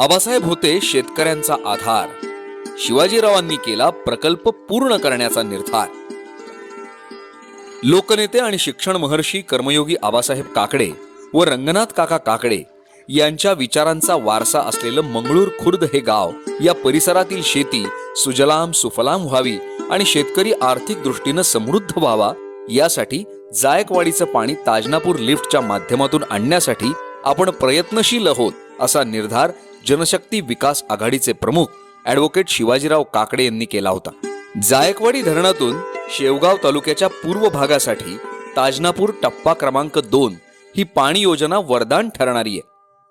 आबासाहेब होते शेतकऱ्यांचा आधार. शिवाजीरावांनी केला प्रकल्प पूर्ण करण्याचा निर्धार. लोकनेते आणि शिक्षण महर्षी कर्मयोगी आबासाहेब काकडे व रंगनाथ काका काकडे यांच्या विचारांचा वारसा असलेलं मंगळूर खुर्द हे गाव या परिसरातील शेती सुजलाम सुफलाम व्हावी आणि शेतकरी आर्थिक दृष्टीनं समृद्ध व्हावा यासाठी जायकवाडीचं पाणी ताजनापूर लिफ्टच्या माध्यमातून आणण्यासाठी आपण प्रयत्नशील आहोत. असा निर्धार जनशक्ती विकास आघाडीचे प्रमुख ॲडव्होकेट शिवाजीराव काकडे यांनी केला होता. जायकवाडी धरणातून शेवगाव तालुक्याच्या पूर्व भागासाठी ताजनापूर टप्पा क्रमांक दोन ही पाणी योजना वरदान ठरणारी आहे.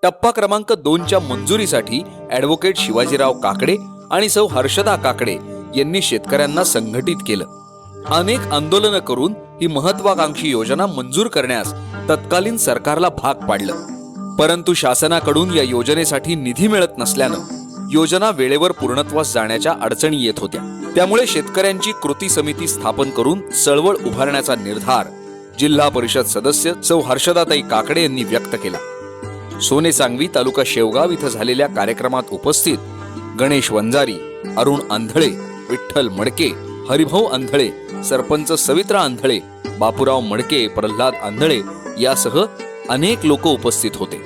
टप्पा क्रमांक दोनच्या मंजुरीसाठी ॲडव्होकेट शिवाजीराव काकडे आणि सौ हर्षदा काकडे यांनी शेतकऱ्यांना संघटित केलं. अनेक आंदोलनं करून ही महत्वाकांक्षी योजना मंजूर करण्यास तत्कालीन सरकारला भाग पाडलं. परंतु शासनाकडून या योजनेसाठी निधी मिळत नसल्यानं योजना वेळेवर पूर्णत्वास जाण्याच्या अडचणी येत होत्या. त्यामुळे शेतकऱ्यांची कृती समिती स्थापन करून चळवळ उभारण्याचा निर्धार जिल्हा परिषद सदस्य सौ हर्षदाताई काकडे यांनी व्यक्त केला. सोने सांगवी तालुका शेवगाव इथं झालेल्या कार्यक्रमात उपस्थित गणेश वंजारी अरुण आंधळे विठ्ठल मडके हरिभाऊ आंधळे सरपंच सवित्रा आंधळे बापूराव मडके प्रल्हाद आंधळे यासह अनेक लोक उपस्थित होते.